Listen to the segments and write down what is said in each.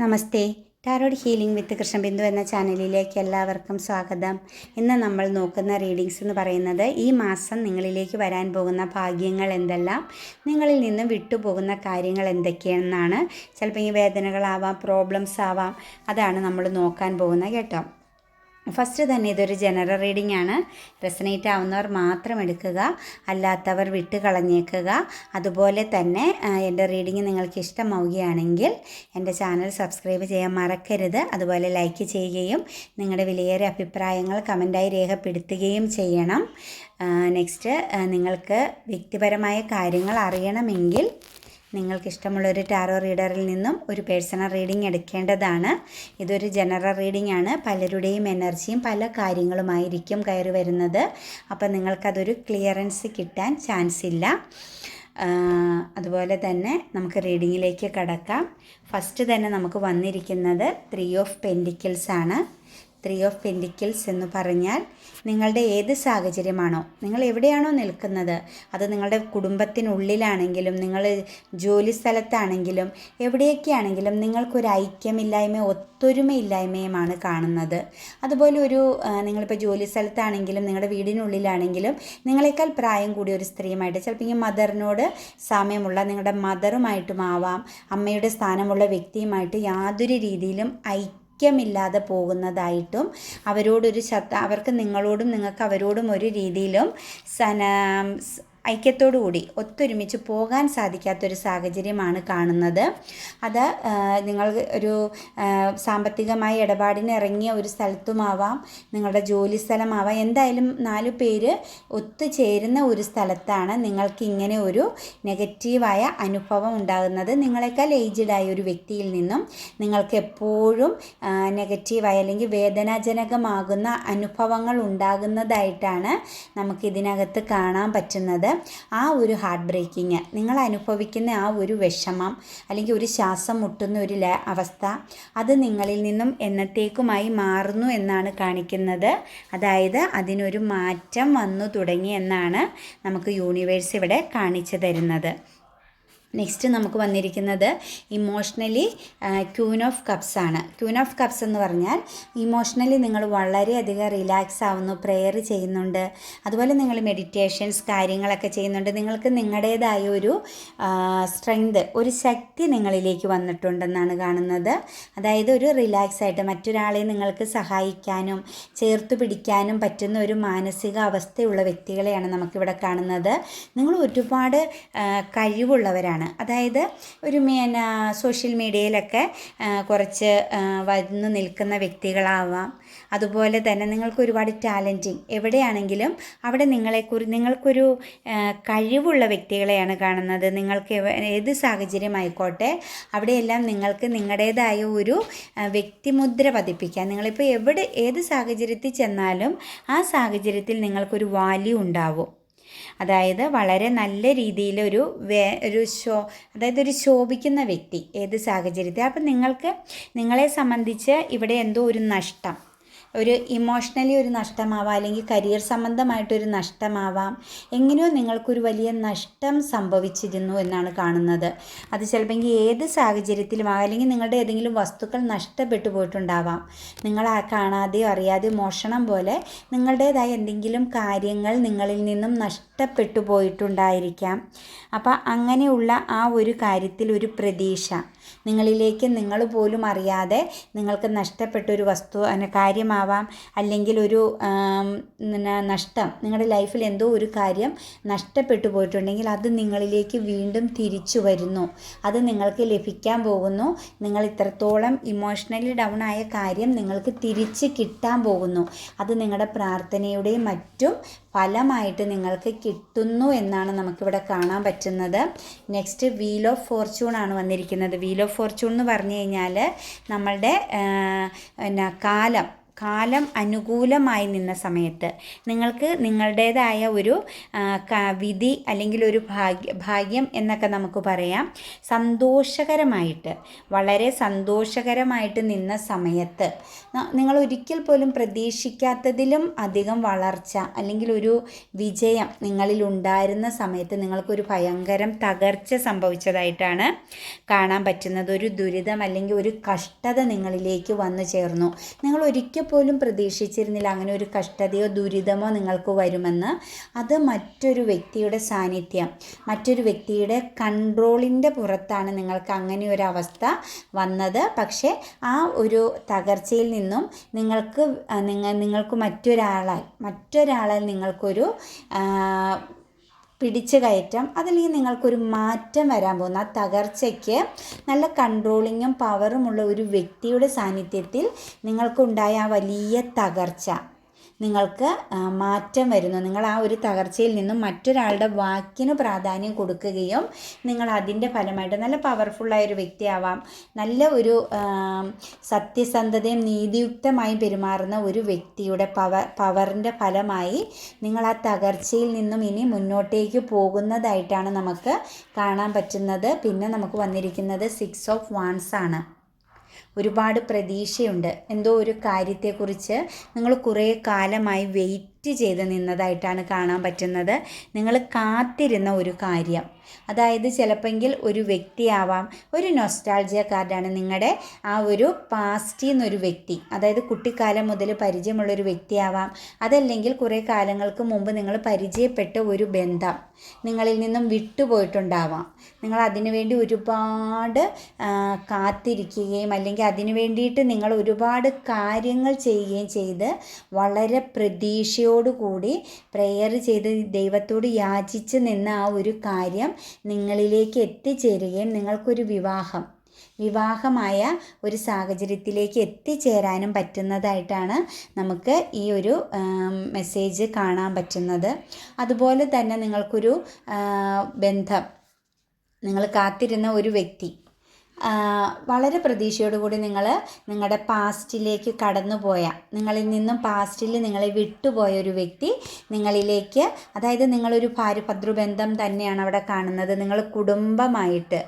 Namaste. Tarot healing with Krishnabindu എന്ന ചാനലിലേക്ക് എല്ലാവർക്കും സ്വാഗതം. ഇന്ന് നമ്മൾ നോക്കുന്ന റീഡിങ്സ് എന്ന് പറയുന്നത് ഈ മാസം നിങ്ങളിലേക്ക് വരാൻ പോകുന്ന ഭാഗ്യങ്ങൾ എന്തെല്ലാം നിങ്ങളിൽ നിന്ന് വിട്ടുപോകുന്ന കാര്യങ്ങൾ എന്തൊക്കെയെന്നാണ്. ചിലപ്പോൾ ഈ വേദനകളാവാം പ്രോബ്ലംസ് ആവാം അതാണ് നമ്മൾ നോക്കാൻ പോകുന്നത് കേട്ടോ. ഫസ്റ്റ് തന്നെ ഇതൊരു ജനറൽ റീഡിംഗ് ആണ്. റെസനേറ്റ് ആവുന്നവർ മാത്രം എടുക്കുക. അല്ലാത്തവർ വിട്ട് കളഞ്ഞേക്കുക. അതുപോലെ തന്നെ എന്റെ റീഡിംഗ് നിങ്ങൾക്ക് ഇഷ്ടമാവുകയാണെങ്കിൽ എന്റെ ചാനൽ സബ്സ്ക്രൈബ് ചെയ്യാൻ മറക്കരുത്. അതുപോലെ ലൈക്ക് ചെയ്യുകയും നിങ്ങളുടെ വിലയേറിയ അഭിപ്രായങ്ങൾ കമന്റായി രേഖപ്പെടുത്തുകയും ചെയ്യണം. നെക്സ്റ്റ് നിങ്ങൾക്ക് വ്യക്തിപരമായ കാര്യങ്ങൾ അറിയണമെങ്കിൽ നിങ്ങൾക്ക് ഇഷ്ടമുള്ള ഒരു ടാറോ റീഡറിൽ നിന്നും ഒരു പേഴ്സണൽ റീഡിംഗ് എടുക്കേണ്ടതാണ്. ഇതൊരു ജനറൽ റീഡിംഗ് ആണ് പലരുടെയും എനർജിയും പല കാര്യങ്ങളുമായിരിക്കും കയറി വരുന്നത്. അപ്പം നിങ്ങൾക്കതൊരു ക്ലിയറൻസ് കിട്ടാൻ ചാൻസ് ഇല്ല. അതുപോലെ തന്നെ നമുക്ക് റീഡിങ്ങിലേക്ക് കടക്കാം. ഫസ്റ്റ് തന്നെ നമുക്ക് വന്നിരിക്കുന്നത് ത്രീ ഓഫ് പെൻഡിക്കിൾസ് ആണ് ത്രീ ഓഫ് പെൻഡിക്കിൾസ് എന്ന് പറഞ്ഞാൽ നിങ്ങളുടെ ഏത് സാഹചര്യമാണോ. നിങ്ങൾ എവിടെയാണോ നിൽക്കുന്നത്. അത് നിങ്ങളുടെ കുടുംബത്തിനുള്ളിലാണെങ്കിലും നിങ്ങൾ ജോലി സ്ഥലത്താണെങ്കിലും എവിടെയൊക്കെ ആണെങ്കിലും നിങ്ങൾക്കൊരു ഐക്യമില്ലായ്മ ഒത്തൊരുമയില്ലായ്മയുമാണ് കാണുന്നത്. അതുപോലെ ഒരു നിങ്ങളിപ്പോൾ ജോലി സ്ഥലത്താണെങ്കിലും നിങ്ങളുടെ വീടിനുള്ളിലാണെങ്കിലും നിങ്ങളെക്കാൾ പ്രായം കൂടിയ ഒരു സ്ത്രീയുമായിട്ട് ചിലപ്പോൾ ഈ മദറിനോട് സാമ്യമുള്ള നിങ്ങളുടെ മദറുമായിട്ടും ആവാം അമ്മയുടെ സ്ഥാനമുള്ള വ്യക്തിയുമായിട്ട് യാതൊരു രീതിയിലും ഐക്യമില്ലാതെ പോകുന്നതായിട്ടും അവരോടൊരു ശത്ത അവർക്ക് നിങ്ങളോടും നിങ്ങൾക്ക് അവരോടും ഒരു രീതിയിലും സന സ് ഐക്യത്തോടു കൂടി ഒത്തൊരുമിച്ച് പോകാൻ സാധിക്കാത്തൊരു സാഹചര്യമാണ് കാണുന്നത്. അത് നിങ്ങൾ ഒരു സാമ്പത്തികമായി ഇടപാടിന് ഇറങ്ങിയ ഒരു സ്ഥലത്തുമാവാം നിങ്ങളുടെ ജോലി സ്ഥലമാവാം എന്തായാലും നാലു പേര് ഒത്തുചേരുന്ന ഒരു സ്ഥലത്താണ് നിങ്ങൾക്ക് ഇങ്ങനെ ഒരു നെഗറ്റീവായ അനുഭവം ഉണ്ടാകുന്നത്. നിങ്ങളെക്കാൾ ഏജ്ഡായ ഒരു വ്യക്തിയിൽ നിന്നും നിങ്ങൾക്ക് എപ്പോഴും നെഗറ്റീവായ അല്ലെങ്കിൽ വേദനാജനകമാകുന്ന അനുഭവങ്ങൾ ഉണ്ടാകുന്നതായിട്ടാണ് നമുക്കിതിനകത്ത് കാണാൻ പറ്റുന്നത്. ആ ഒരു ഹാർട്ട് ബ്രേക്കിങ് നിങ്ങൾ അനുഭവിക്കുന്ന ആ ഒരു വിഷമം അല്ലെങ്കിൽ ഒരു ശ്വാസം മുട്ടുന്ന ഒരു അവസ്ഥ അത് നിങ്ങളിൽ നിന്നും എന്നത്തേക്കുമായി മാറുന്നു എന്നാണ് കാണിക്കുന്നത്. അതായത് അതിനൊരു മാറ്റം വന്നു തുടങ്ങി എന്നാണ് നമുക്ക് യൂണിവേഴ്സ് ഇവിടെ കാണിച്ചു തരുന്നത്. നെക്സ്റ്റ് നമുക്ക് വന്നിരിക്കുന്നത് ഇമോഷണലി ക്യൂൻ ഓഫ് കപ്സ് ആണ്. ക്യൂൻ ഓഫ് കപ്സ് എന്ന് പറഞ്ഞാൽ ഇമോഷണലി നിങ്ങൾ വളരെയധികം റിലാക്സ് ആവുന്നു പ്രെയർ ചെയ്യുന്നുണ്ട്. അതുപോലെ നിങ്ങൾ മെഡിറ്റേഷൻസ് കാര്യങ്ങളൊക്കെ ചെയ്യുന്നുണ്ട്. നിങ്ങൾക്ക് നിങ്ങളുടേതായ ഒരു സ്ട്രെങ്ത് ഒരു ശക്തി നിങ്ങളിലേക്ക് വന്നിട്ടുണ്ടെന്നാണ് കാണുന്നത്. അതായത് ഒരു റിലാക്സ് ആയിട്ട് മറ്റൊരാളെ നിങ്ങൾക്ക് സഹായിക്കാനും ചേർത്ത് പിടിക്കാനും പറ്റുന്ന ഒരു മാനസിക അവസ്ഥയുള്ള വ്യക്തികളെയാണ് നമുക്കിവിടെ കാണുന്നത്. നിങ്ങൾ ഒരുപാട് ആ, കഴിവുള്ളവരാണ് അതായത് ഒരു പിന്നെ സോഷ്യൽ മീഡിയയിലൊക്കെ കുറച്ച് വന്നു നിൽക്കുന്ന വ്യക്തികളാവാം. അതുപോലെ തന്നെ നിങ്ങൾക്ക് ഒരുപാട് ടാലന്റിങ് എവിടെയാണെങ്കിലും അവിടെ നിങ്ങളെക്കുറി നിങ്ങൾക്കൊരു കഴിവുള്ള വ്യക്തികളെയാണ് കാണുന്നത്. നിങ്ങൾക്ക് ഏത് സാഹചര്യമായിക്കോട്ടെ അവിടെയെല്ലാം നിങ്ങൾക്ക് നിങ്ങളുടേതായ ഒരു വ്യക്തിമുദ്ര പതിപ്പിക്കാൻ നിങ്ങളിപ്പോൾ എവിടെ ഏത് സാഹചര്യത്തിൽ ചെന്നാലും ആ സാഹചര്യത്തിൽ നിങ്ങൾക്കൊരു വാല്യൂ ഉണ്ടാവും. അതായത് വളരെ നല്ല രീതിയിലൊരു വേ ഒരു ശോ അതായത് ഒരു ശോഭിക്കുന്ന വ്യക്തി ഏത് സാഹചര്യത്തിൽ. അപ്പം നിങ്ങൾക്ക് നിങ്ങളെ സംബന്ധിച്ച് ഇവിടെ എന്തോ ഒരു നഷ്ടം. ഒരു ഇമോഷണലി ഒരു നഷ്ടമാവാം അല്ലെങ്കിൽ കരിയർ സംബന്ധമായിട്ടൊരു നഷ്ടമാവാം എങ്ങനെയോ നിങ്ങൾക്കൊരു വലിയ നഷ്ടം സംഭവിച്ചിരുന്നു എന്നാണ് കാണുന്നത്. അത് ചിലപ്പോൾ ഏത് സാഹചര്യത്തിലുമാകാം അല്ലെങ്കിൽ നിങ്ങളുടെ ഏതെങ്കിലും വസ്തുക്കൾ നഷ്ടപ്പെട്ടു പോയിട്ടുണ്ടാവാം. നിങ്ങൾ കാണാതെയോ അറിയാതെയോ മോഷണം പോലെ നിങ്ങളുടേതായ എന്തെങ്കിലും കാര്യങ്ങൾ നിങ്ങളിൽ നിന്നും നഷ്ടപ്പെട്ടു പോയിട്ടുണ്ടായിരിക്കാം. അപ്പോൾ അങ്ങനെയുള്ള ആ ഒരു കാര്യത്തിൽ ഒരു പ്രതീക്ഷ. നിങ്ങളിലേക്ക് നിങ്ങൾ പോലും അറിയാതെ നിങ്ങൾക്ക് നഷ്ടപ്പെട്ട ഒരു വസ്തു കാര്യമാവാം. അല്ലെങ്കിൽ ഒരു നഷ്ടം. നിങ്ങളുടെ ലൈഫിൽ എന്തോ ഒരു കാര്യം നഷ്ടപ്പെട്ടു പോയിട്ടുണ്ടെങ്കിൽ അത് നിങ്ങളിലേക്ക് വീണ്ടും തിരിച്ചു വരുന്നു. അത് നിങ്ങൾക്ക് ലഭിക്കാൻ പോകുന്നു. നിങ്ങൾ ഇത്രത്തോളം ഇമോഷണലി ഡൗൺ ആയ കാര്യം നിങ്ങൾക്ക് തിരിച്ച് കിട്ടാൻ പോകുന്നു. അത് നിങ്ങളുടെ പ്രാർത്ഥനയുടെയും മറ്റും ഫലമായിട്ട് നിങ്ങൾക്ക് കിട്ടുന്നു എന്നാണ് നമുക്കിവിടെ കാണാൻ പറ്റുന്നത്. നെക്സ്റ്റ് വീൽ ഓഫ് ഫോർച്യൂൺ ആണ് വന്നിരിക്കുന്നത്. വീൽ ഓഫ് ഫോർച്യൂൺ എന്ന് പറഞ്ഞു കഴിഞ്ഞാൽ നമ്മളുടെ പിന്നെ കാലം. കാലം അനുകൂലമായി നിന്ന സമയത്ത് നിങ്ങൾക്ക് നിങ്ങളുടേതായ ഒരു വിധി അല്ലെങ്കിൽ ഒരു ഭാഗ്യ ഭാഗ്യം എന്നൊക്കെ നമുക്ക് പറയാം. സന്തോഷകരമായിട്ട് വളരെ സന്തോഷകരമായിട്ട് നിന്ന സമയത്ത് നിങ്ങൾ ഒരിക്കൽ പോലും പ്രതീക്ഷിക്കാത്തതിലും അധികം വളർച്ച അല്ലെങ്കിൽ ഒരു വിജയം നിങ്ങളിൽ ഉണ്ടായിരുന്ന സമയത്ത് നിങ്ങൾക്കൊരു ഭയങ്കരം തകർച്ച സംഭവിച്ചതായിട്ടാണ് കാണാൻ പറ്റുന്നത്. ഒരു ദുരിതം അല്ലെങ്കിൽ ഒരു കഷ്ടത നിങ്ങളിലേക്ക് വന്നു ചേർന്നു. നിങ്ങൾ ഒരിക്കൽ പോലും പ്രതീക്ഷിച്ചിരുന്നില്ല. അങ്ങനെ ഒരു കഷ്ടതയോ ദുരിതമോ നിങ്ങൾക്ക് വരുമെന്ന്. അത് മറ്റൊരു വ്യക്തിയുടെ സാന്നിധ്യം മറ്റൊരു വ്യക്തിയുടെ കൺട്രോളിന്റെ പുറത്താണ് നിങ്ങൾക്ക് അങ്ങനെ ഒരു അവസ്ഥ വന്നത്. പക്ഷേ ആ ഒരു തകർച്ചയിൽ നിന്നും നിങ്ങൾക്ക് നിങ്ങൾ നിങ്ങൾക്ക് മറ്റൊരാളാൽ മറ്റൊരാളാൽ നിങ്ങൾക്കൊരു പിടിച്ചു കയറ്റം. അതല്ലെങ്കിൽ നിങ്ങൾക്കൊരു മാറ്റം വരാൻ പോകുന്ന. തകർച്ചയ്ക്ക് നല്ല കൺട്രോളിങ്ങും പവറുമുള്ള ഒരു വ്യക്തിയുടെ സാന്നിധ്യത്തിൽ നിങ്ങൾക്കുണ്ടായ ആ വലിയ തകർച്ച. നിങ്ങൾക്ക് മാറ്റം വരുന്നു. നിങ്ങൾ ആ ഒരു തകർച്ചയിൽ നിന്നും മറ്റൊരാളുടെ വാക്കിന് പ്രാധാന്യം കൊടുക്കുകയും നിങ്ങൾ അതിന്റെ ഫലമായിട്ട് നല്ല പവർഫുള്ളായ ഒരു വ്യക്തിയാവാം. നല്ല ഒരു സത്യസന്ധതയും നീതിയുക്തമായി പെരുമാറുന്ന ഒരു വ്യക്തിയുടെ പവർ പവറിന്റെ ഫലമായി നിങ്ങൾ ആ തകർച്ചയിൽ നിന്നും ഇനി മുന്നോട്ടേക്ക് പോകുന്നതായിട്ടാണ് നമുക്ക് കാണാൻ പറ്റുന്നത്. പിന്നെ നമുക്ക് വന്നിരിക്കുന്നത് സിക്സ് ഓഫ് വാൻസ് ആണ്. ഒരുപാട് പ്രതീക്ഷയുണ്ട്. എന്തോ ഒരു കാര്യത്തെക്കുറിച്ച് നിങ്ങൾ കുറേ കാലമായി വെയിറ്റ് ചെയ്ത് നിന്നതായിട്ടാണ് കാണാൻ പറ്റുന്നത്. നിങ്ങൾ കാത്തിരുന്ന ഒരു കാര്യം. അതായത് ചിലപ്പെങ്കിൽ ഒരു വ്യക്തിയാവാം ഒരു നൊസ്റ്റാൾജിയ കാർഡാണ് നിങ്ങളുടെ ആ ഒരു പാസ്റ്റിൽ നിന്നൊരു വ്യക്തി. അതായത് കുട്ടിക്കാലം മുതൽ പരിചയമുള്ളൊരു വ്യക്തിയാവാം അതല്ലെങ്കിൽ കുറേ കാലങ്ങൾക്ക് മുമ്പ് നിങ്ങൾ പരിചയപ്പെട്ട ഒരു ബന്ധം നിങ്ങളിൽ നിന്നും വിട്ടുപോയിട്ടുണ്ടാവാം. നിങ്ങൾ അതിനുവേണ്ടി ഒരുപാട് കാത്തിരിക്കുകയും അല്ലെങ്കിൽ അതിനു വേണ്ടിയിട്ട് നിങ്ങൾ ഒരുപാട് കാര്യങ്ങൾ ചെയ്യുകയും ചെയ്ത് വളരെ പ്രതീക്ഷയോടുകൂടി പ്രെയർ ചെയ്ത് ദൈവത്തോട് യാചിച്ച് നിന്ന ആ ഒരു കാര്യം നിങ്ങളിലേക്ക് എത്തിച്ചേരുകയും നിങ്ങൾക്കൊരു വിവാഹം വിവാഹമായ ഒരു സാഹചര്യത്തിലേക്ക് എത്തിച്ചേരാനും പറ്റുന്നതായിട്ടാണ് നമുക്ക് ഈ ഒരു മെസ്സേജ് കാണാൻ പറ്റുന്നത്. അതുപോലെ തന്നെ നിങ്ങൾക്കൊരു ബന്ധം നിങ്ങൾ കാത്തിരുന്ന ഒരു വ്യക്തി വളരെ പ്രതീക്ഷയോടുകൂടി നിങ്ങൾ നിങ്ങളുടെ പാസ്റ്റിലേക്ക് കടന്നുപോയ നിങ്ങളിൽ നിന്നും പാസ്റ്റിൽ നിങ്ങളെ വിട്ടുപോയ ഒരു വ്യക്തി നിങ്ങളിലേക്ക് അതായത് നിങ്ങളൊരു ഭാര്യ ഭദ്രുബന്ധം തന്നെയാണ് അവിടെ കാണുന്നത്. നിങ്ങൾ കുടുംബമായിട്ട്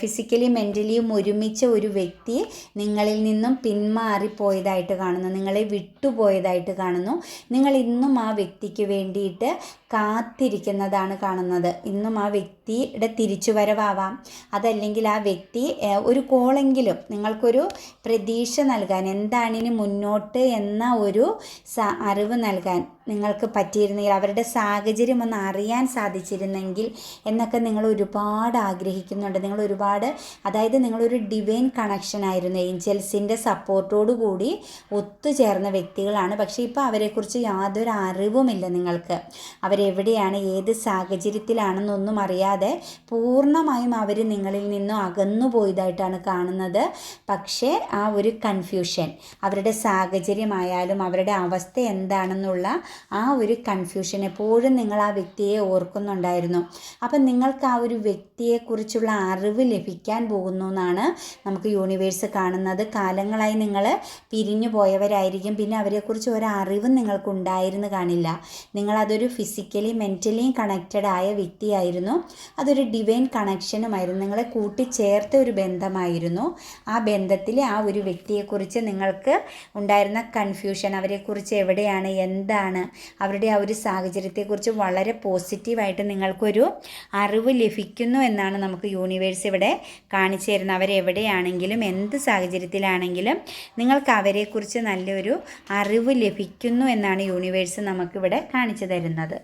ഫിസിക്കലി മെന്റലിയും ഒരുമിച്ച ഒരു വ്യക്തി നിങ്ങളിൽ നിന്നും പിന്മാറിപ്പോയതായിട്ട് കാണുന്നു. നിങ്ങളെ വിട്ടുപോയതായിട്ട് കാണുന്നു. നിങ്ങൾ ഇന്നും ആ വ്യക്തിക്ക് വേണ്ടിയിട്ട് കാത്തിരിക്കുന്നതാണ് കാണുന്നത്. ഇന്നും ആ വ്യക്തിയുടെ തിരിച്ചുവരവാവാം. അതല്ലെങ്കിൽ ആ വ്യക്തി ഒരു കോളെങ്കിലും നിങ്ങൾക്കൊരു പ്രതീക്ഷ നൽകാൻ എന്താണ് ഇനി മുന്നോട്ട് എന്ന ഒരു അറിവ് നൽകാൻ നിങ്ങൾക്ക് പറ്റിയിരുന്നെങ്കിൽ അവരുടെ സാഹചര്യം ഒന്ന് അറിയാൻ സാധിച്ചിരുന്നെങ്കിൽ എന്നൊക്കെ നിങ്ങൾ ഒരുപാട് ആഗ്രഹിക്കുന്നുണ്ട്. നിങ്ങൾ ഒരുപാട് അതായത് നിങ്ങളൊരു ഡിവൈൻ കണക്ഷൻ ആയിരുന്നു. ഏഞ്ചൽസിന്റെ സപ്പോർട്ടോടു കൂടി ഒത്തുചേർന്ന വ്യക്തികളാണ്. പക്ഷേ ഇപ്പോൾ അവരെക്കുറിച്ച് യാതൊരു അറിവുമില്ല നിങ്ങൾക്ക്. അവരെവിടെയാണ് ഏത് സാഹചര്യത്തിലാണെന്നൊന്നും അറിയാതെ പൂർണമായും അവർ നിങ്ങളിൽ നിന്നും അകന്നു പോയതായിട്ടാണ് കാണുന്നത്. പക്ഷേ ആ ഒരു കൺഫ്യൂഷൻ അവരുടെ സാഹചര്യമായാലും അവരുടെ അവസ്ഥ എന്താണെന്നുള്ള ആ ഒരു കൺഫ്യൂഷൻ എപ്പോഴും നിങ്ങൾ ആ വ്യക്തിയെ ഓർക്കുന്നുണ്ടായിരുന്നു. അപ്പം നിങ്ങൾക്ക് ആ ഒരു വ്യക്തിയെക്കുറിച്ചുള്ള അറിവ് ലഭിക്കാൻ പോകുന്നു എന്നാണ് നമുക്ക് യൂണിവേഴ്സ് കാണുന്നത്. കാലങ്ങളായി നിങ്ങൾ പിരിഞ്ഞു പോയവരായിരിക്കും. പിന്നെ അവരെക്കുറിച്ച് ഒരറിവും നിങ്ങൾക്ക് ഉണ്ടായിരുന്നു കാണില്ല. നിങ്ങളതൊരു ഫിസിക്കലി മെന്റലിയും കണക്റ്റഡ് ആയ വ്യക്തിയായിരുന്നു. അതൊരു ഡിവൈൻ കണക്ഷനുമായിരുന്നു നിങ്ങളെ കൂട്ടിച്ചേർത്ത ഒരു ബന്ധമായിരുന്നു. ആ ബന്ധത്തിലെ ആ ഒരു വ്യക്തിയെക്കുറിച്ച് നിങ്ങൾക്ക് ഉണ്ടായിരുന്ന കൺഫ്യൂഷൻ അവരെക്കുറിച്ച് എവിടെയാണ് എന്താണ് അവരുടെ ആ ഒരു സാഹചര്യത്തെക്കുറിച്ച് വളരെ പോസിറ്റീവായിട്ട് നിങ്ങൾക്കൊരു അറിവ് ലഭിക്കുന്നു എന്നാണ് നമുക്ക് യൂണിവേഴ്സ് ഇവിടെ കാണിച്ചു തരുന്നത്. അവരെവിടെയാണെങ്കിലും എന്ത് സാഹചര്യത്തിലാണെങ്കിലും നിങ്ങൾക്ക് അവരെക്കുറിച്ച് നല്ലൊരു അറിവ് ലഭിക്കുന്നു എന്നാണ് യൂണിവേഴ്സ് നമുക്കിവിടെ കാണിച്ചു തരുന്നത്.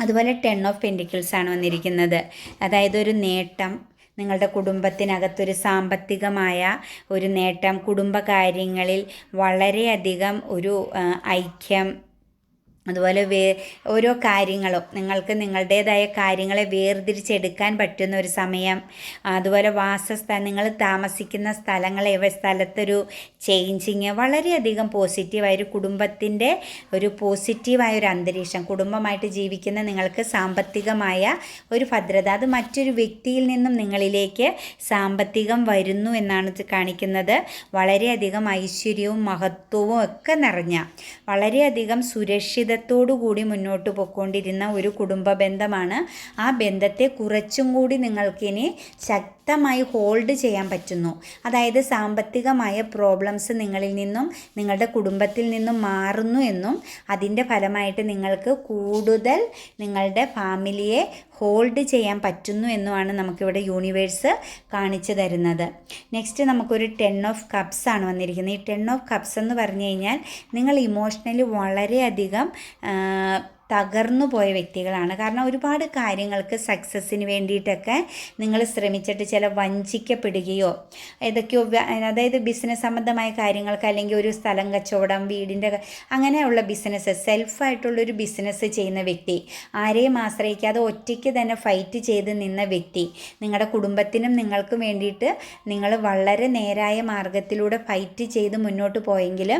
അതുപോലെ ടെൻ ഓഫ് പെന്റിക്കിൾസ് ആണ് വന്നിരിക്കുന്നത്. അതായത് ഒരു നേട്ടം നിങ്ങളുടെ കുടുംബത്തിനകത്തൊരു സാമ്പത്തികമായ ഒരു നേട്ടം കുടുംബകാര്യങ്ങളിൽ വളരെയധികം ഒരു ഐക്യം അതുപോലെ വേ ഓരോ കാര്യങ്ങളും നിങ്ങൾക്ക് നിങ്ങളുടേതായ കാര്യങ്ങളെ വേർതിരിച്ചെടുക്കാൻ പറ്റുന്ന ഒരു സമയം അതുപോലെ വാസസ്ഥലം നിങ്ങൾ താമസിക്കുന്ന സ്ഥലങ്ങളെ സ്ഥലത്തൊരു ചേഞ്ചിങ് വളരെയധികം പോസിറ്റീവായ ഒരു കുടുംബത്തിന്റെ ഒരു പോസിറ്റീവായ ഒരു അന്തരീക്ഷം കുടുംബമായിട്ട് ജീവിക്കുന്ന നിങ്ങൾക്ക് സാമ്പത്തികമായ ഒരു ഭദ്രത അത് മറ്റൊരു വ്യക്തിയിൽ നിന്നും നിങ്ങളിലേക്ക് സാമ്പത്തികം വരുന്നു എന്നാണ് കാണിക്കുന്നത്. വളരെയധികം ഐശ്വര്യവും മഹത്വവും ഒക്കെ നിറഞ്ഞ വളരെയധികം സുരക്ഷിതത്തോടു കൂടി മുന്നോട്ട് പോയിക്കൊണ്ടിരുന്ന ഒരു കുടുംബ ബന്ധമാണ് ആ ബന്ധത്തെ കുറച്ചും കൂടി നിങ്ങൾക്കിനി ശക്തമായി ഹോൾഡ് ചെയ്യാൻ പറ്റുന്നു. അതായത് സാമ്പത്തികമായ പ്രോബ്ലംസ് നിങ്ങളിൽ നിന്നും നിങ്ങളുടെ കുടുംബത്തിൽ നിന്നും മാറുന്നു എന്നും അതിന്റെ ഫലമായിട്ട് നിങ്ങൾക്ക് കൂടുതൽ നിങ്ങളുടെ ഫാമിലിയെ ഹോൾഡ് ചെയ്യാൻ പറ്റുന്നു എന്നുമാണ് നമുക്കിവിടെ യൂണിവേഴ്സ് കാണിച്ചു തരുന്നത്. നെക്സ്റ്റ് നമുക്കൊരു ടെൻ ഓഫ് കപ്സ് ആണ് വന്നിരിക്കുന്നത്. ഈ ടെൻ ഓഫ് കപ്സ് എന്ന് പറഞ്ഞു കഴിഞ്ഞാൽ നിങ്ങൾ ഇമോഷണലി വളരെയധികം തകർന്നു പോയ വ്യക്തികളാണ്. കാരണം ഒരുപാട് കാര്യങ്ങൾക്ക് സക്സസ്സിന് വേണ്ടിയിട്ടൊക്കെ നിങ്ങൾ ശ്രമിച്ചിട്ട് ചില വഞ്ചിക്കപ്പെടുകയോ ഏതൊക്കെയോ അതായത് ബിസിനസ് സംബന്ധമായ കാര്യങ്ങൾക്ക് അല്ലെങ്കിൽ ഒരു സ്ഥലം കച്ചവടം വീടിന്റെ അങ്ങനെയുള്ള ബിസിനസ് സെൽഫായിട്ടുള്ളൊരു ബിസിനസ് ചെയ്യുന്ന വ്യക്തി ആരെയും ആശ്രയിക്കാതെ ഒറ്റയ്ക്ക് തന്നെ ഫൈറ്റ് ചെയ്ത് നിന്ന വ്യക്തി നിങ്ങളുടെ കുടുംബത്തിനും നിങ്ങൾക്കും വേണ്ടിയിട്ട് നിങ്ങൾ വളരെ നേരായ മാർഗത്തിലൂടെ ഫൈറ്റ് ചെയ്ത് മുന്നോട്ട് പോയെങ്കിൽ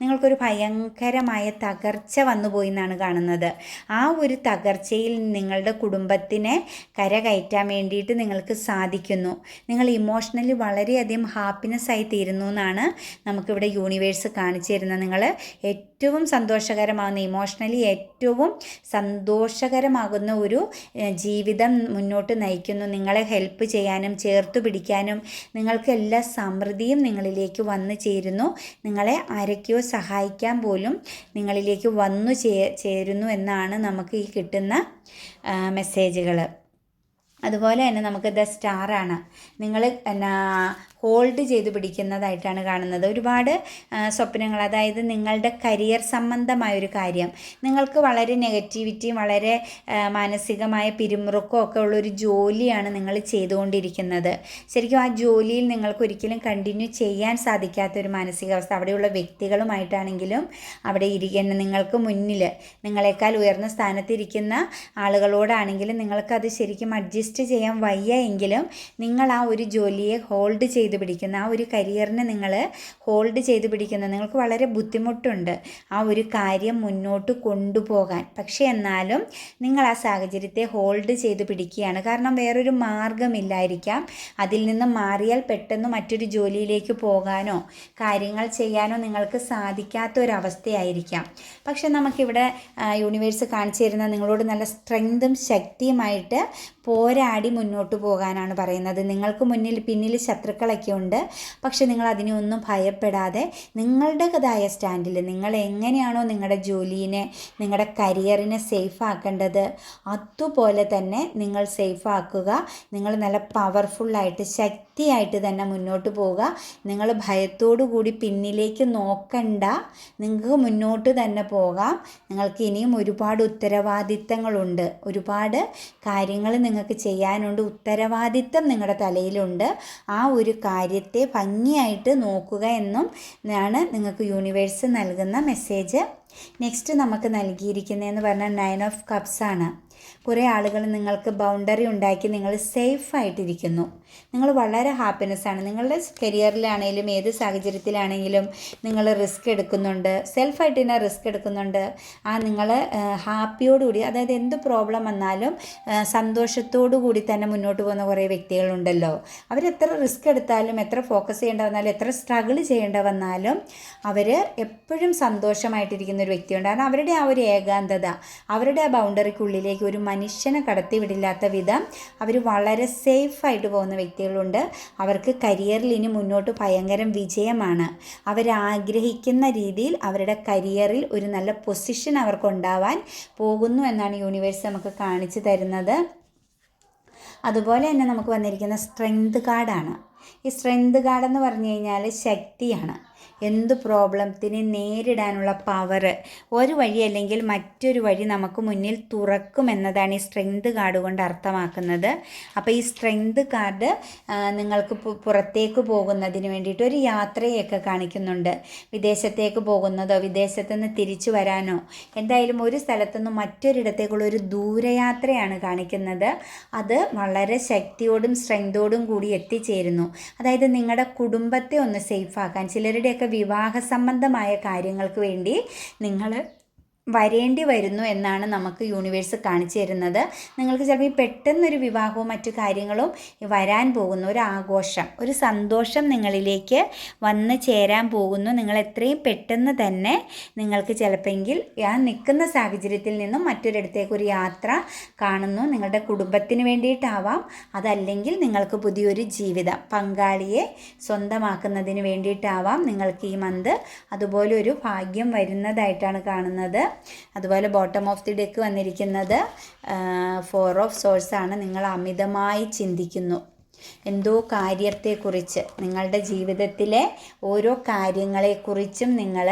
നിങ്ങൾക്കൊരു ഭയങ്കരമായ തകർച്ച വന്നുപോയി എന്നാണ് കാണുന്നത്. ആ ഒരു തകർച്ചയിൽ നിങ്ങളുടെ കുടുംബത്തിനെ കരകയറ്റാൻ വേണ്ടിയിട്ട് നിങ്ങൾക്ക് സാധിക്കുന്നു. നിങ്ങൾ ഇമോഷണലി വളരെയധികം ഹാപ്പിനെസ് ആയി തീരുന്നു എന്നാണ് നമുക്കിവിടെ യൂണിവേഴ്സ് കാണിച്ചു തരുന്നത്. നിങ്ങൾ ഏറ്റവും സന്തോഷകരമാകുന്ന ഇമോഷണലി ഏറ്റവും സന്തോഷകരമാകുന്ന ഒരു ജീവിതം മുന്നോട്ട് നയിക്കുന്നു. നിങ്ങളെ ഹെൽപ്പ് ചെയ്യാനും ചേർത്ത് പിടിക്കാനും നിങ്ങൾക്ക് എല്ലാ സമൃദ്ധിയും നിങ്ങളിലേക്ക് വന്നു ചേരുന്നു. നിങ്ങളെ ആരൊക്കെയോ സഹായിക്കാൻ പോലും നിങ്ങളിലേക്ക് വന്നു ചേരുന്നു എന്നാണ് നമുക്ക് ഈ കിട്ടുന്ന മെസ്സേജുകൾ അതുപോലെ തന്നെ നമുക്ക് ദ സ്റ്റാറാണ് നിങ്ങൾ എന്നാ ഹോൾഡ് ചെയ്ത് പിടിക്കുന്നതായിട്ടാണ് കാണുന്നത്. ഒരുപാട് സ്വപ്നങ്ങൾ അതായത് നിങ്ങളുടെ കരിയർ സംബന്ധമായ ഒരു കാര്യം. നിങ്ങൾക്ക് വളരെ നെഗറ്റിവിറ്റിയും വളരെ മാനസികമായ പിരിമുറുക്കവും ഒക്കെ ഉള്ളൊരു ജോലിയാണ് നിങ്ങൾ ചെയ്തുകൊണ്ടിരിക്കുന്നത്. ശരിക്കും ആ ജോലിയിൽ നിങ്ങൾക്ക് ഒരിക്കലും കണ്ടിന്യൂ ചെയ്യാൻ സാധിക്കാത്ത ഒരു മാനസികാവസ്ഥ അവിടെയുള്ള വ്യക്തികളുമായിട്ടാണെങ്കിലും അവിടെ ഇരിക്കുന്ന നിങ്ങൾക്ക് മുന്നിൽ നിങ്ങളെക്കാൾ ഉയർന്ന സ്ഥാനത്തിരിക്കുന്ന ആളുകളോടാണെങ്കിലും നിങ്ങൾക്കത് ശരിക്കും അഡ്ജസ്റ്റ് ചെയ്യാൻ വയ്യ എങ്കിലും നിങ്ങൾ ആ ഒരു ജോലിയെ ഹോൾഡ് ചെയ്ത് പിടിക്കുന്ന ആ ഒരു കരിയറിനെ നിങ്ങൾ ഹോൾഡ് ചെയ്ത് പിടിക്കുന്ന നിങ്ങൾക്ക് വളരെ ബുദ്ധിമുട്ടുണ്ട്. ആ ഒരു കാര്യം മുന്നോട്ട് കൊണ്ടുപോകാൻ. പക്ഷേ എന്നാലും നിങ്ങൾ ആ സാഹചര്യത്തെ ഹോൾഡ് ചെയ്ത് പിടിക്കുകയാണ്. കാരണം വേറൊരു മാർഗമില്ലായിരിക്കാം അതിൽ നിന്ന് മാറിയാൽ പെട്ടെന്ന് മറ്റൊരു ജോലിയിലേക്ക് പോകാനോ കാര്യങ്ങൾ ചെയ്യാനോ നിങ്ങൾക്ക് സാധിക്കാത്ത ഒരവസ്ഥയായിരിക്കാം പക്ഷെ നമുക്കിവിടെ യൂണിവേഴ്സ് കാണിച്ചു തരുന്ന നിങ്ങളോട് നല്ല സ്ട്രെങ്തും ശക്തിയുമായിട്ട് പോരാടി മുന്നോട്ട് പോകാനാണ് പറയുന്നത്. നിങ്ങൾക്ക് മുന്നിൽ പിന്നിൽ ശത്രുക്കളൊക്കെ ഉണ്ട് പക്ഷെ നിങ്ങൾ അതിനെ ഒന്നും ഭയപ്പെടാതെ നിങ്ങളുടേതായ സ്റ്റാൻഡിൽ നിങ്ങൾ എങ്ങനെയാണോ നിങ്ങളുടെ ജോലിയെ നിങ്ങളുടെ കരിയറിനെ സേഫ് ആക്കേണ്ടത് അതുപോലെ തന്നെ നിങ്ങൾ സേഫ് ആക്കുക നിങ്ങൾ നല്ല പവർഫുള്ളായിട്ട് ശക്തിയായിട്ട് തന്നെ മുന്നോട്ട് പോവുക. നിങ്ങൾ ഭയത്തോടു കൂടി പിന്നിലേക്ക് നോക്കണ്ട. നിങ്ങൾക്ക് മുന്നോട്ട് തന്നെ പോകാം. നിങ്ങൾക്ക് ഇനിയും ഒരുപാട് ഉത്തരവാദിത്തങ്ങളുണ്ട്. ഒരുപാട് കാര്യങ്ങൾ നിങ്ങൾക്ക് ചെയ്യാനുണ്ട്. ഉത്തരവാദിത്തം നിങ്ങളുടെ തലയിലുണ്ട്. ആ ഒരു കാര്യത്തെ ഭംഗിയായിട്ട് നോക്കുക എന്നും ആണ് നിങ്ങൾക്ക് യൂണിവേഴ്സ് നൽകുന്ന മെസ്സേജ് നെക്സ്റ്റ് നമുക്ക് നൽകിയിരിക്കുന്നതെന്ന് പറഞ്ഞാൽ നയൻ ഓഫ് കപ്സ് ആണ്. കുറേ ആളുകൾ നിങ്ങൾക്ക് ബൗണ്ടറി ഉണ്ടാക്കി നിങ്ങൾ സേഫായിട്ടിരിക്കുന്നു നിങ്ങൾ വളരെ ഹാപ്പിനെസ് ആണ്. നിങ്ങളുടെ കരിയറിലാണെങ്കിലും ഏത് സാഹചര്യത്തിലാണെങ്കിലും നിങ്ങൾ റിസ്ക് എടുക്കുന്നുണ്ട്. സെൽഫായിട്ട് തന്നെ റിസ്ക് എടുക്കുന്നുണ്ട്. ആ നിങ്ങൾ ഹാപ്പിയോടുകൂടി അതായത് എന്ത് പ്രോബ്ലം വന്നാലും സന്തോഷത്തോടു കൂടി തന്നെ മുന്നോട്ട് പോകുന്ന കുറേ വ്യക്തികളുണ്ടല്ലോ. അവരെത്ര റിസ്ക് എടുത്താലും എത്ര ഫോക്കസ് ചെയ്യേണ്ട വന്നാലും എത്ര സ്ട്രഗിൾ ചെയ്യേണ്ട വന്നാലും അവർ എപ്പോഴും സന്തോഷമായിട്ടിരിക്കുന്ന ഒരു വ്യക്തിയുണ്ട്. കാരണം അവരുടെ ആ ഒരു ഏകാന്തത അവരുടെ ആ ബൗണ്ടറിക്കുള്ളിലേക്ക് ഒരു മനുഷ്യനെ കടത്തിവിടില്ലാത്ത വിധം അവർ വളരെ സേഫായിട്ട് പോകുന്ന വ്യക്തികളുണ്ട്. അവർക്ക് കരിയറിൽ ഇനി മുന്നോട്ട് ഭയങ്കരം വിജയമാണ്. അവരാഗ്രഹിക്കുന്ന രീതിയിൽ അവരുടെ കരിയറിൽ ഒരു നല്ല പൊസിഷൻ അവർക്കുണ്ടാവാൻ പോകുന്നു എന്നാണ് യൂണിവേഴ്സ് നമുക്ക് കാണിച്ചു തരുന്നത്. അതുപോലെ തന്നെ നമുക്ക് വന്നിരിക്കുന്ന സ്ട്രെങ്ത് കാർഡാണ് ഈ സ്ട്രെങ്ത് കാർഡ് എന്ന് പറഞ്ഞു കഴിഞ്ഞാൽ ശക്തിയാണ്. എന്ത് പ്രോബ്ലത്തിനെ നേരിടാനുള്ള പവർ ഒരു വഴി അല്ലെങ്കിൽ മറ്റൊരു വഴി നമുക്ക് മുന്നിൽ തുറക്കും എന്നതാണ് ഈ സ്ട്രെങ്ത് കാർഡ് കൊണ്ട് അർത്ഥമാക്കുന്നത്. അപ്പോൾ ഈ സ്ട്രെങ്ത് കാർഡ് നിങ്ങൾക്ക് പുറത്തേക്ക് പോകുന്നതിന് വേണ്ടിയിട്ട് ഒരു യാത്രയൊക്കെ കാണിക്കുന്നുണ്ട്. വിദേശത്തേക്ക് പോകുന്നതോ വിദേശത്തു നിന്ന് തിരിച്ചു വരാനോ എന്തായാലും ഒരു സ്ഥലത്തുനിന്ന് മറ്റൊരിടത്തേക്കുള്ള ഒരു ദൂരയാത്രയാണ് കാണിക്കുന്നത്. അത് വളരെ ശക്തിയോടും സ്ട്രെങ്തോടും കൂടി എത്തിച്ചേരുന്നു. അതായത് നിങ്ങളുടെ കുടുംബത്തെ ഒന്ന് സേഫ് ആക്കാൻ ചിലരുടെയൊക്കെ വിവാഹ സംബന്ധമായ കാര്യങ്ങൾക്ക് വേണ്ടി നിങ്ങൾ വരേണ്ടി വരുന്നു എന്നാണ് നമുക്ക് യൂണിവേഴ്സ് കാണിച്ചു തരുന്നത്. നിങ്ങൾക്ക് ചിലപ്പോൾ ഈ പെട്ടെന്നൊരു വിവാഹവും മറ്റു കാര്യങ്ങളും വരാൻ പോകുന്ന ഒരു ആഘോഷം ഒരു സന്തോഷം നിങ്ങളിലേക്ക് വന്ന് ചേരാൻ പോകുന്നു. നിങ്ങൾ എത്രയും പെട്ടെന്ന് തന്നെ നിങ്ങൾക്ക് ചിലപ്പെങ്കിൽ ആ നിൽക്കുന്ന സാഹചര്യത്തിൽ നിന്നും മറ്റൊരിടത്തേക്ക് ഒരു യാത്ര കാണുന്നു. നിങ്ങളുടെ കുടുംബത്തിന് വേണ്ടിയിട്ടാവാം അതല്ലെങ്കിൽ നിങ്ങൾക്ക് പുതിയൊരു ജീവിതം പങ്കാളിയെ സ്വന്തമാക്കുന്നതിന് വേണ്ടിയിട്ടാവാം നിങ്ങൾക്ക് ഈ മന്ത് അതുപോലെ ഒരു ഭാഗ്യം വരുന്നതായിട്ടാണ് കാണുന്നത്. അതുപോലെ ബോട്ടം ഓഫ് ദി ഡെക്ക് വന്നിരിക്കുന്നത് ഫോർ ഓഫ് സോഴ്സാണ് നിങ്ങൾ അമിതമായി ചിന്തിക്കുന്നു. എന്തോ കാര്യത്തെക്കുറിച്ച് നിങ്ങളുടെ ജീവിതത്തിലെ ഓരോ കാര്യങ്ങളെക്കുറിച്ചും നിങ്ങൾ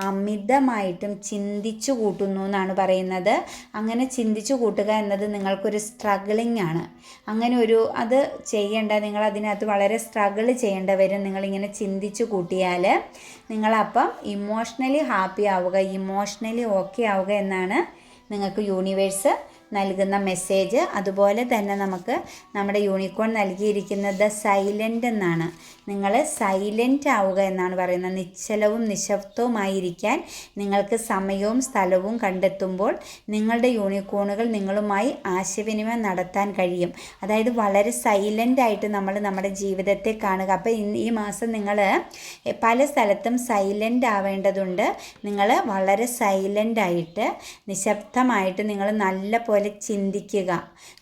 അമിതമായിട്ടും ചിന്തിച്ചു കൂട്ടുന്നു എന്നാണ് പറയുന്നത്. അങ്ങനെ ചിന്തിച്ചു കൂട്ടുക എന്നത് നിങ്ങൾക്കൊരു സ്ട്രഗിളിംഗ് ആണ് അങ്ങനെ ഒരു അത് ചെയ്യേണ്ട നിങ്ങൾ അതിനകത്ത് വളരെ സ്ട്രഗിൾ ചെയ്യേണ്ട വരും നിങ്ങളിങ്ങനെ ചിന്തിച്ചു കൂട്ടിയാൽ നിങ്ങളപ്പം ഇമോഷണലി ഹാപ്പി ആവുക ഇമോഷണലി ഓക്കെ ആവുക എന്നാണ് നിങ്ങൾക്ക് യൂണിവേഴ്സ് നൽകുന്ന മെസ്സേജ് അതുപോലെ തന്നെ നമുക്ക് നമ്മുടെ യൂണിക്കോൺ നൽകിയിരിക്കുന്നത് സൈലന്റ് എന്നാണ്. നിങ്ങൾ സൈലന്റ് ആവുക എന്നാണ് പറയുന്നത്. നിശ്ചലവും നിശബ്ദവുമായിരിക്കാൻ നിങ്ങൾക്ക് സമയവും സ്ഥലവും കണ്ടെത്തുമ്പോൾ നിങ്ങളുടെ യൂണിക്കോണുകൾ നിങ്ങളുമായി ആശയവിനിമയം നടത്താൻ കഴിയും. അതായത് വളരെ സൈലന്റ് ആയിട്ട് നമ്മൾ നമ്മുടെ ജീവിതത്തെ കാണുക. അപ്പോൾ ഈ മാസം നിങ്ങൾ പല സ്ഥലത്തും സൈലന്റ് ആവേണ്ടതുണ്ട്. നിങ്ങൾ വളരെ സൈലന്റ് ആയിട്ട് നിശബ്ദമായിട്ട് നിങ്ങൾ നല്ല പോലെ ചിന്തിക്കുക.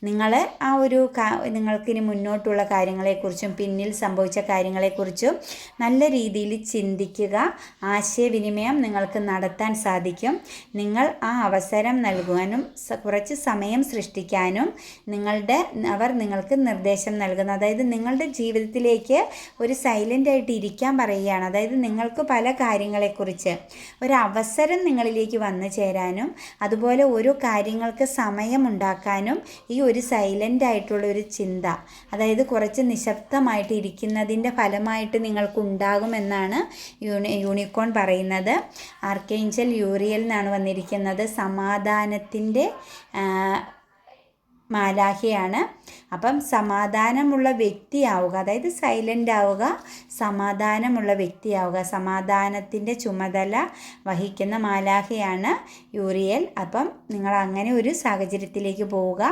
നിങ്ങൾ ആ ഒരു നിങ്ങൾക്കിനി മുന്നോട്ടുള്ള കാര്യങ്ങളെക്കുറിച്ചും പിന്നിൽ സംഭവിച്ച കാര്യങ്ങളെക്കുറിച്ചും നല്ല രീതിയിൽ ചിന്തിക്കുക. ആശയവിനിമയം നിങ്ങൾക്ക് നടത്താൻ സാധിക്കും. നിങ്ങൾ ആ അവസരം നൽകുവാനും കുറച്ച് സമയം സൃഷ്ടിക്കാനും നിങ്ങളുടെ അവർ നിങ്ങൾക്ക് നിർദ്ദേശം നൽകുന്നു. അതായത് നിങ്ങളുടെ ജീവിതത്തിലേക്ക് ഒരു സൈലന്റ് ആയിട്ട് ഇരിക്കാൻ പറയുകയാണ്. അതായത് നിങ്ങൾക്ക് പല കാര്യങ്ങളെക്കുറിച്ച് ഒരു അവസരം നിങ്ങളിലേക്ക് വന്നു ചേരാനും അതുപോലെ ഓരോ കാര്യങ്ങൾക്ക് സമയമുണ്ടാക്കാനും ഈ ഒരു സൈലന്റ് ആയിട്ടുള്ള ഒരു ചിന്ത അതായത് കുറച്ച് നിശബ്ദമായിട്ട് ഇരിക്കുന്നതിന്റെ ഫലമായിട്ട് നിങ്ങൾക്കുണ്ടാകുമെന്നാണ് യൂണി യൂണിക്കോൺ പറയുന്നത്. ആർക്കേഞ്ചൽ യൂറിയൽ എന്നാണ് വന്നിരിക്കുന്നത്. സമാധാനത്തിന്റെ മാലാഖയാണ്. അപ്പം സമാധാനമുള്ള വ്യക്തിയാവുക അതായത് സൈലന്റ് ആവുക സമാധാനമുള്ള വ്യക്തിയാവുക സമാധാനത്തിന്റെ ചുമതല വഹിക്കുന്ന മാലാഖയാണ് യൂറിയൽ. അപ്പം നിങ്ങൾ അങ്ങനെ ഒരു സാഹചര്യത്തിലേക്ക് പോവുക.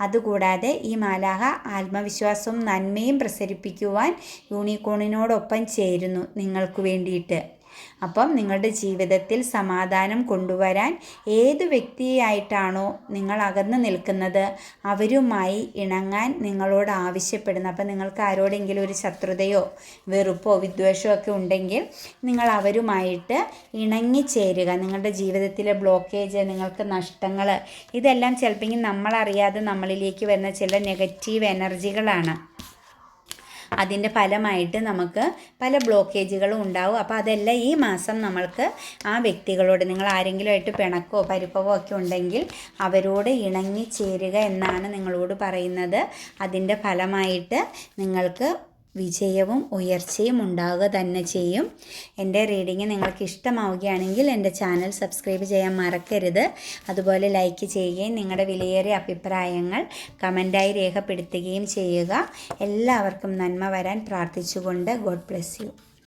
അതുകൂടാതെ ഈ മാലാഹ ആത്മവിശ്വാസവും നന്മയും പ്രസരിപ്പിക്കുവാൻ യൂണിക്കോണിനോടൊപ്പം ചേരുന്നു നിങ്ങൾക്ക് വേണ്ടിയിട്ട്. അപ്പം നിങ്ങളുടെ ജീവിതത്തിൽ സമാധാനം കൊണ്ടുവരാൻ ഏത് വ്യക്തിയായിട്ടാണോ നിങ്ങൾ അകന്നു നിൽക്കുന്നത് അവരുമായി ഇണങ്ങാൻ നിങ്ങളോട് ആവശ്യപ്പെടുന്നു. അപ്പം നിങ്ങൾക്ക് ആരോടെങ്കിലും ഒരു ശത്രുതയോ വെറുപ്പോ വിദ്വേഷമോ ഒക്കെ ഉണ്ടെങ്കിൽ നിങ്ങൾ അവരുമായിട്ട് ഇണങ്ങിച്ചേരുക നിങ്ങളുടെ ജീവിതത്തിലെ ബ്ലോക്കേജ് നിങ്ങൾക്ക് നഷ്ടങ്ങൾ ഇതെല്ലാം ചിലപ്പോൾ നമ്മളറിയാതെ നമ്മളിലേക്ക് വരുന്ന ചില നെഗറ്റീവ് എനർജികളാണ് അതിന്റെ ഫലമായിട്ട് നമുക്ക് പല ബ്ലോക്കേജുകളും ഉണ്ടാവും. അപ്പോൾ അതെല്ലാം ഈ മാസം നമ്മൾക്ക് ആ വ്യക്തികളോട് നിങ്ങൾ ആരെങ്കിലും ആയിട്ട് പിണക്കോ പരിപ്പവോ ഒക്കെ ഉണ്ടെങ്കിൽ അവരോട് ഇണങ്ങി ചേരുക എന്നാണ് നിങ്ങളോട് പറയുന്നത്. അതിന്റെ ഫലമായിട്ട് നിങ്ങൾക്ക് വിജയവും ഉയർച്ചയും ഉണ്ടാവുക തന്നെ ചെയ്യും. എന്റെ റീഡിങ് നിങ്ങൾക്ക് ഇഷ്ടമാവുകയാണെങ്കിൽ എന്റെ ചാനൽ സബ്സ്ക്രൈബ് ചെയ്യാൻ മറക്കരുത്. അതുപോലെ ലൈക്ക് ചെയ്യുകയും നിങ്ങളുടെ വിലയേറിയ അഭിപ്രായങ്ങൾ കമന്റായി രേഖപ്പെടുത്തുകയും ചെയ്യുക. എല്ലാവർക്കും നന്മ വരാൻ പ്രാർത്ഥിച്ചുകൊണ്ട് ഗോഡ് ബ്ലെസ് യു.